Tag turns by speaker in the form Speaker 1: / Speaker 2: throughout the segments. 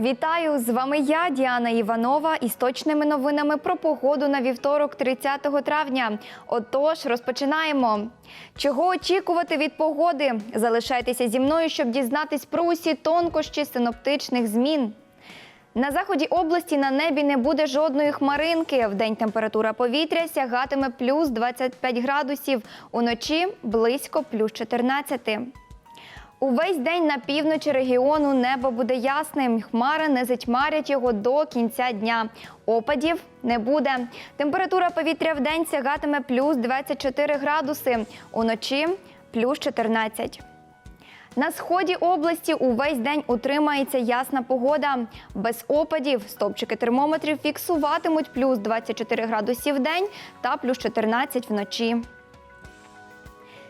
Speaker 1: Вітаю! З вами я, Діана Іванова, із точними новинами про погоду на вівторок, 30 травня. Отож, розпочинаємо. Чого очікувати від погоди? Залишайтеся зі мною, щоб дізнатись про усі тонкощі синоптичних змін. На заході області на небі не буде жодної хмаринки. Вдень температура повітря сягатиме плюс 25 градусів, уночі близько плюс 14. Увесь день на півночі регіону небо буде ясним. Хмари не затьмарять його до кінця дня. Опадів не буде. Температура повітря в день сягатиме плюс 24 градуси, уночі плюс 14. На сході області увесь день утримається ясна погода. Без опадів стовпчики термометрів фіксуватимуть плюс 24 градусів в день та плюс 14 вночі.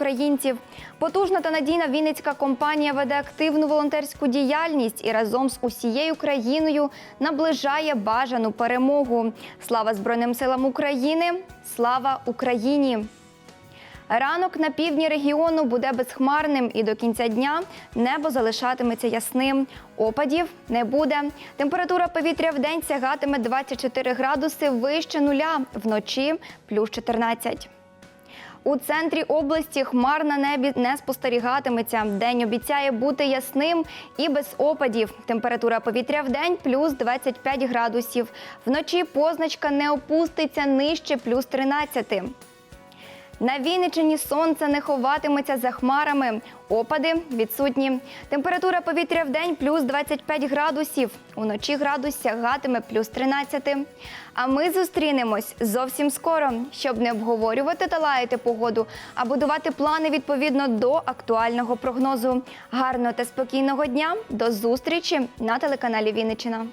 Speaker 1: українців. Потужна та надійна вінницька компанія веде активну волонтерську діяльність і разом з усією країною наближає бажану перемогу. Слава Збройним силам України! Слава Україні! Ранок на півдні регіону буде безхмарним і до кінця дня небо залишатиметься ясним. Опадів не буде. Температура повітря в день сягатиме 24 градуси вище нуля, вночі плюс 14. У центрі області хмар на небі не спостерігатиметься. День обіцяє бути ясним і без опадів. Температура повітря в день плюс 25 градусів. Вночі позначка не опуститься нижче плюс 13. На Вінниччині сонце не ховатиметься за хмарами. Опади відсутні. Температура повітря в день плюс 25 градусів. Уночі градус сягатиме плюс 13. А ми зустрінемось зовсім скоро, щоб не обговорювати та лаяти погоду, а будувати плани відповідно до актуального прогнозу. Гарного та спокійного дня. До зустрічі на телеканалі Вінниччина.